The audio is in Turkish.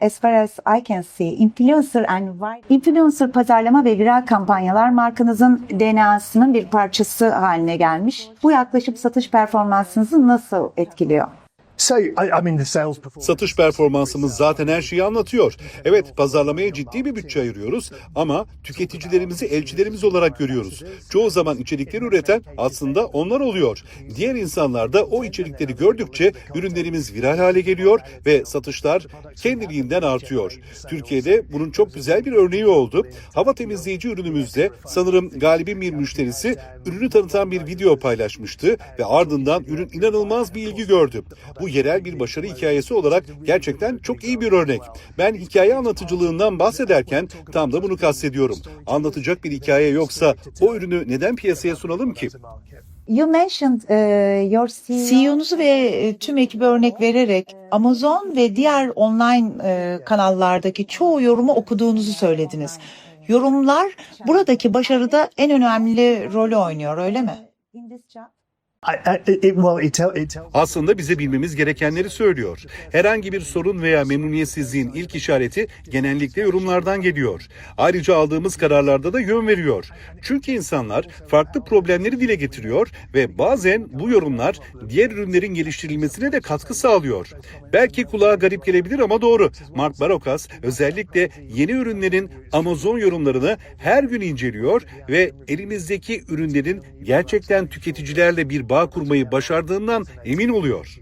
As far as I can see, influencer and viral- influencer pazarlama ve viral kampanyalar markanızın DNA'sının bir parçası haline gelmiş. Bu yaklaşım satış performansınızı nasıl etkiliyor? Satış performansımız zaten her şeyi anlatıyor. Evet pazarlamaya ciddi bir bütçe ayırıyoruz ama tüketicilerimizi elçilerimiz olarak görüyoruz. Çoğu zaman içerikleri üreten aslında onlar oluyor. Diğer insanlar da o içerikleri gördükçe ürünlerimiz viral hale geliyor ve satışlar kendiliğinden artıyor. Türkiye'de bunun çok güzel bir örneği oldu. Hava temizleyici ürünümüzde sanırım galibin bir müşterisi ürünü tanıtan bir video paylaşmıştı ve ardından ürün inanılmaz bir ilgi gördü. Bu yerel bir başarı hikayesi olarak gerçekten çok iyi bir örnek. Ben hikaye anlatıcılığından bahsederken tam da bunu kastediyorum. Anlatacak bir hikaye yoksa o ürünü neden piyasaya sunalım ki? You mentioned uh, your CEO. CEO'nuzu ve e, tüm ekibi örnek vererek Amazon ve diğer online e, kanallardaki çoğu yorumu okuduğunuzu söylediniz. Yorumlar buradaki başarıda en önemli rolü oynuyor öyle mi? Aslında bize bilmemiz gerekenleri söylüyor. Herhangi bir sorun veya memnuniyetsizliğin ilk işareti genellikle yorumlardan geliyor. Ayrıca aldığımız kararlarda da yön veriyor. Çünkü insanlar farklı problemleri dile getiriyor ve bazen bu yorumlar diğer ürünlerin geliştirilmesine de katkı sağlıyor. Belki kulağa garip gelebilir ama doğru. Mark Barokas özellikle yeni ürünlerin Amazon yorumlarını her gün inceliyor ve elimizdeki ürünlerin gerçekten tüketicilerle bir bağ kurmayı başardığından emin oluyor.